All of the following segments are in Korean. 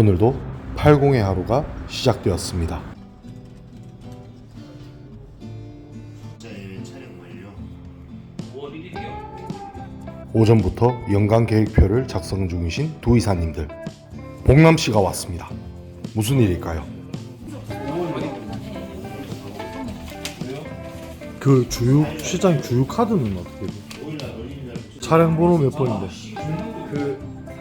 오늘도 80의 하루가 시작되었습니다. 오전부터 연간 계획표를 작성 중이신 두 이사님들. 복남 씨가 왔습니다. 무슨 일일까요? 그 주유 시장 주유 카드는 어떻게 돼? 차량 번호 몇 번인데? 그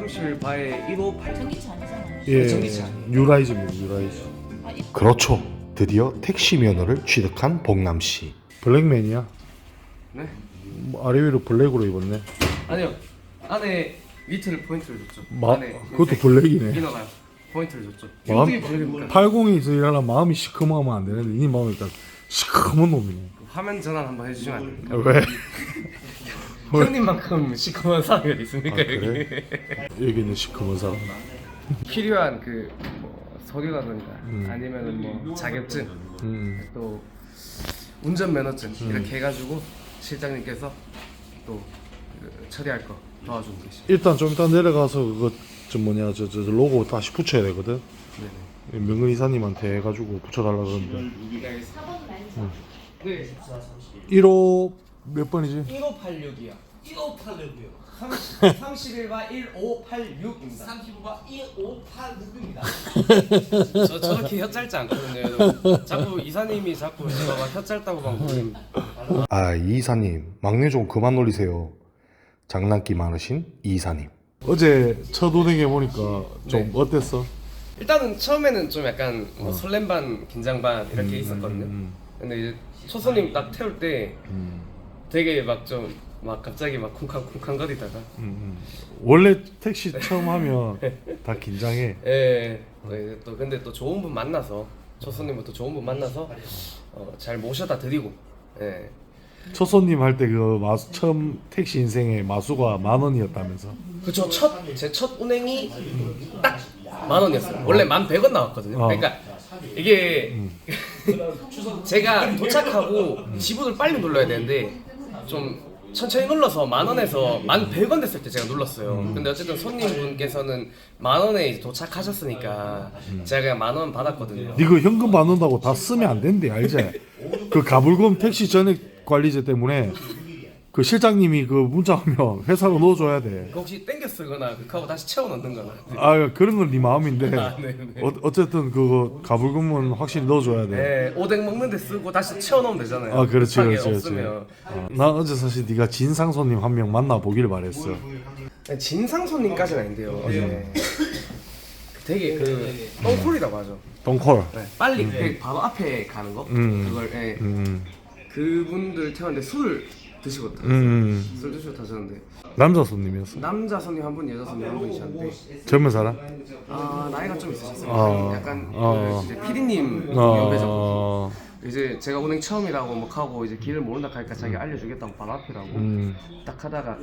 30일 바에 158 전기차. 예, 전기차 아니에요? 유라이즈입니다. 유라이즈. 그렇죠. 드디어 택시 면허를 취득한 복남 씨. 블랙맨이야. 네? 뭐 아래 위로 블랙으로 입었네. 아니요 안에 밑에를 포인트를 줬죠 마, 안에 그것도 블랙이네. 이너가요 포인트를 줬죠 마음- 어떻게 블랙입니까? 80에서 일하나 마음이 시커먼하면 안 되는데 이 마음이 딱 시커먼 놈이네. 화면 전환 한번 해주시면 안 됩니까? 왜? 왜? 형님만큼 시커먼 사람이 어디 있습니까 아, 여기? 여기는 시커먼 사람. 필요한 그 뭐 서류라든가 음. 아니면은 뭐 자격증 음. 또 운전면허증 이렇게 해가지고 실장님께서 또 그 처리할 거 도와주고 계시 일단 좀 이따 내려가서 그거 좀 뭐냐 저, 저, 저 로고 다시 붙여야 되거든. 네네 명근 이사님한테 해가지고 붙여달라 그러는데. 4번 라인 네 1호 몇 번이지? 1586이요 1586이요. 31과 1586입니다 35가 1586입니다. 저 저렇게 혀 짧지 않거든요. 여러분. 자꾸 이사님이 자꾸 제가 막혀 짧다고 막 그러는 아, 이 이사님 막내 좀 그만 놀리세요. 장난기 많으신 이 이사님. 어제 첫 운행해 보니까 좀 네. 어땠어? 일단은 처음에는 좀 약간 뭐 설렘 반 긴장 반 이렇게 음, 있었거든요. 음, 근데 이제 첫 손님 딱 태울 때 음, 되게 막 좀 막 갑자기 막 쿵쾅쿵쾅 거리다가 음, 음. 원래 택시 처음 하면 다 긴장해. 예. 또, 이제 또 근데 또 좋은 분 만나서 첫 손님부터 좋은 분 만나서 어, 잘 모셔다 드리고 예. 첫 손님 할 때 그 마수 처음 택시 인생의 마수가 만 원이었다면서. 그쵸 첫제 첫 운행이 딱 만 원이었어요. 원래 만 백 원 나왔거든요. 어. 그러니까 이게 제가 도착하고 지분을 빨리 눌러야 되는데 좀 천천히 눌러서 만 원에서 만 백 원 됐을 때 제가 눌렀어요. 근데 어쨌든 손님분께서는 만 원에 이제 도착하셨으니까 제가 그냥 만 원 받았거든요. 니그 현금 받는다고 다 쓰면 안 된대 알지? 그 가불금 택시 전액 관리제 때문에 그 실장님이 그 문자 하면 회사로 넣어줘야 돼. 그 혹시 땡겨 쓰거나 그 하고 다시 채워 넣는 거나. 아 그런 건 네 마음인데 아, 네, 네. 어, 어쨌든 그거 가불금은 확실히 넣어줘야 돼. 네, 오뎅 먹는데 쓰고 다시 채워 넣으면 되잖아요. 아 그렇지 급하게 그렇지 그렇지. 없으면. 어, 나 어제 사실 네가 진상 손님 한 명 만나 보길 바랬어. 네, 진상 손님까지는 아닌데요. 네. 되게 그 똥콜이라고 하죠. 똥콜. 네, 빨리 그 바로 앞에 가는 거. 음. 그걸 예. 음, 그분들 태웠는데 술 드시고 타- 음 술 드시고 타셨는데 남자 손님이었어. 남자 손님 한 분, 여자 손님 한 분이셨는데 젊은 사람? 아 나이가 좀 있으셨어요. 아. 약간 아. 그 이제 피디님 연배죠. 어, 이제 제가 운행 처음이라고 막 하고 이제 길을 모른다 하니까 자기 알려주겠다고 바로 앞이라고 음, 딱 하다가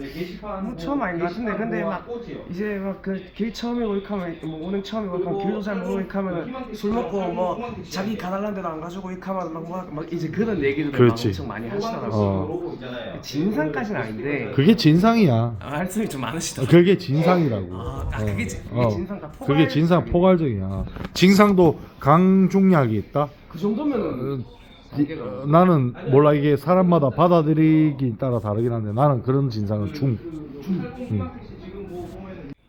뭐 처음 아닌 것 같은데 근데 막 이제 막 그 길 처음이고 이렇게 하면 뭐 오늘 처음이고 이렇게 하면 길도 잘 모르고 이렇게 하면 술 먹고 뭐 자기 가달라는 데도 안 가지고 이렇게 하면 막, 막, 막 이제 그런 얘기들을 막 그렇지. 엄청 많이 하시더라고요 어, 진상까지는 아닌데 그게 진상이야. 아, 말씀이 좀 많으시더라고요 그게 진상이라고. 아, 아, 그게 진- 그게 어, 진상가 포괄- 그게 진상 포괄적이야. 진상도 강중약이 있다. 그 정도면은 단계가 어, 나는 몰라 이게 사람마다 받아들이기 따라 다르긴 한데 나는 그런 진상은 중. 음.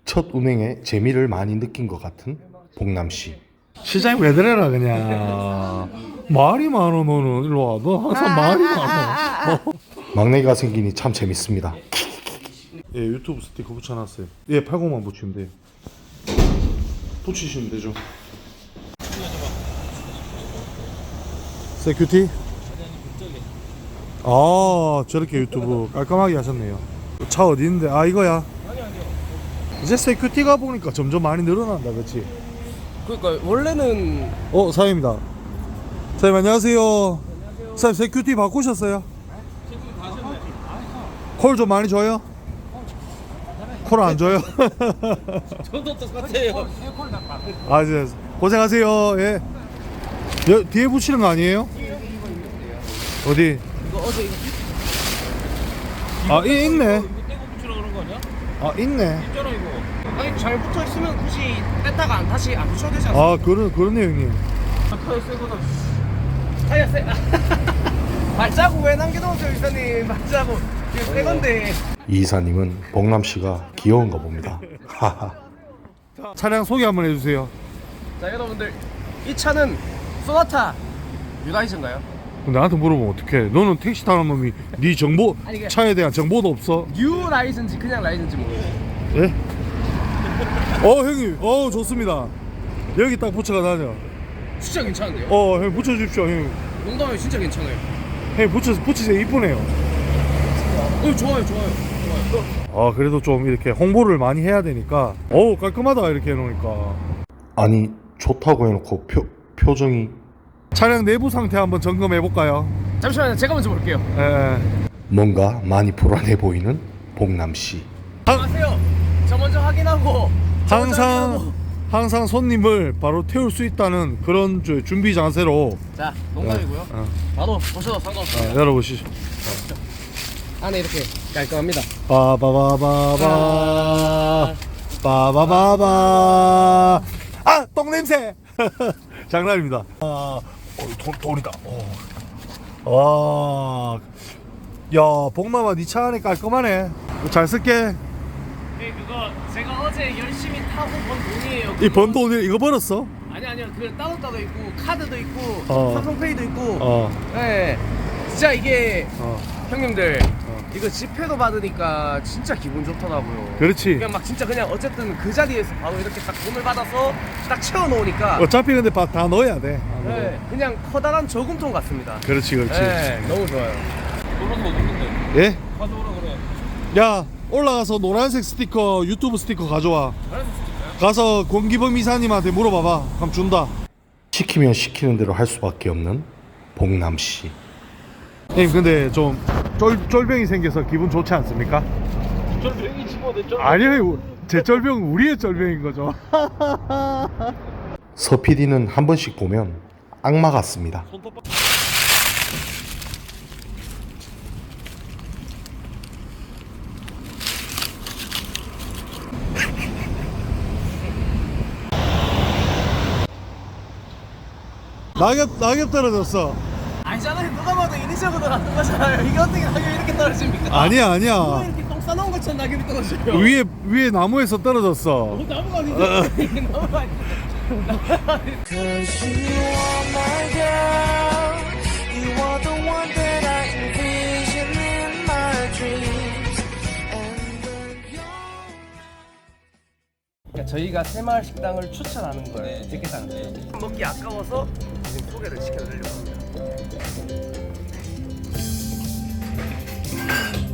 첫 운행에 재미를 많이 느낀 것 같은 복남 씨. 시장이 왜 그래라 그냥 말이 많어 너는 일로 와. 너 항상 말이 많어. 어. 막내가 생기니 참 재밌습니다. 예 유튜브 스티커 붙여놨어요. 예 80만 붙이면 돼요. 붙이시면 되죠. 세큐티? 아 저렇게 유튜브 깔끔하게 하셨네요 차 어디 있는데 아 이거야 이제 세큐티가 보니까 점점 많이 늘어난다 그치 그러니까 원래는 어 사장입니다 사장님 안녕하세요 사장님 세큐티 바꾸셨어요? 콜 좀 많이 줘요? 콜 안 줘요? 저도 똑같아요. 아 이제 고생하세요 예 여, 뒤에 붙이는 거 아니에요? 어디? 이거 어제 이거 아 이, 있네 떼고 붙이라 그런 거 아니야? 아 있네 있잖아 이거. 아니 잘 붙어 있으면 굳이 뺐다가 안 다시 안 붙여도 되지 않습니까? 아 그런 그렇네 형님. 타이어 새거는 타이어 새 발자국 왜 남겨놓으세요 이사님 발자국 이거 새 건데 이사님은 복남 씨가 귀여운가 봅니다. 하하. 차량 소개 한번 해주세요. 자 여러분들 이 차는 소나타 유나이즈인가요? 나한테 물어보면 어떡해? 너는 택시 타는 놈이 네 정보 아니, 이게- 차에 대한 정보도 없어. 뉴 라이즈인지 그냥 라이즈인지 모르겠어요 예? 어 형님, 어 좋습니다. 여기 딱 붙여가 다녀. 진짜 괜찮은데요? 어, 형 붙여주십시오, 형. 농담이 진짜 괜찮아요 형 붙여 붙이세요, 이쁘네요. 어 좋아요 좋아요 좋아요 아 그래도 좀 이렇게 홍보를 많이 해야 되니까. 어우 깔끔하다 이렇게 해놓으니까. 아니 좋다고 해놓고 표 표정이. 차량 내부 상태 한번 점검해 볼까요? 잠시만요 제가 먼저 볼게요 예. 뭔가 많이 불안해 보이는 복남 씨. 안녕하세요 저 먼저 확인하고 저 먼저 항상 확인하고. 항상 손님을 바로 태울 수 있다는 그런 저 준비 자세로 자 농담이고요 어, 바로 보셔도 상관없어요 어, 열어보시죠. 안에 이렇게 깔끔합니다 빠바바바바 빠바바바 아 똥 냄새 장난입니다. 아, 어, 돈 돈이다. 어. 와, 야 복남아 니차 안에 깔끔하네. 잘 쓸게. 네 그거 제가 어제 열심히 타고 번 돈이에요 이 번 돈을 이거 벌었어? 아니 아니요 그 따로 따로 있고 카드도 있고 어. 삼성페이도 있고 어, 네 진짜 이게 어, 형님들 이거 지폐도 받으니까 진짜 기분 좋더라고요 그렇지. 그냥 막 진짜 그냥 어쨌든 그 자리에서 바로 이렇게 딱 돈을 받아서 딱 채워 놓으니까 어차피 근데 바- 다 넣어야 돼. 네, 그냥 커다란 저금통 같습니다 그렇지, 그렇지. 네 너무 좋아요 없는데. 예? 가져오라 그래. 야 올라가서 노란색 스티커 유튜브 스티커 가져와 가서 권기범 이사님한테 물어봐봐 그럼 준다 시키면 시키는 대로 할 수밖에 없는 복남씨 형님 근데 좀 쫄, 쫄병이 생겨서 기분 좋지 않습니까? 저 병이 집어냈죠. 아니요 제 쫄병은 우리의 쫄병인 거죠 서 PD는 한 번씩 보면 악마 같습니다 낙엽 낙엽 떨어졌어 아니잖아요. 누가 봐도 인위적으로 나는 거잖아요. 이게 어떻게 낙엽이 이렇게 떨어집니까? 아니야 누가 아니야. 이렇게 똥 싸놓은 것처럼 낙엽이 떨어져요? 위에 위에 나무에서 떨어졌어. 나무가 아니지 나무가 아니지 dreams. And when you're 그러니까 저희가 새마을 식당을 추천하는 걸 네. 듣겠다는 거예요. 먹기 아까워서 지금 소개를 시켜드리려고 합니다. Thank you.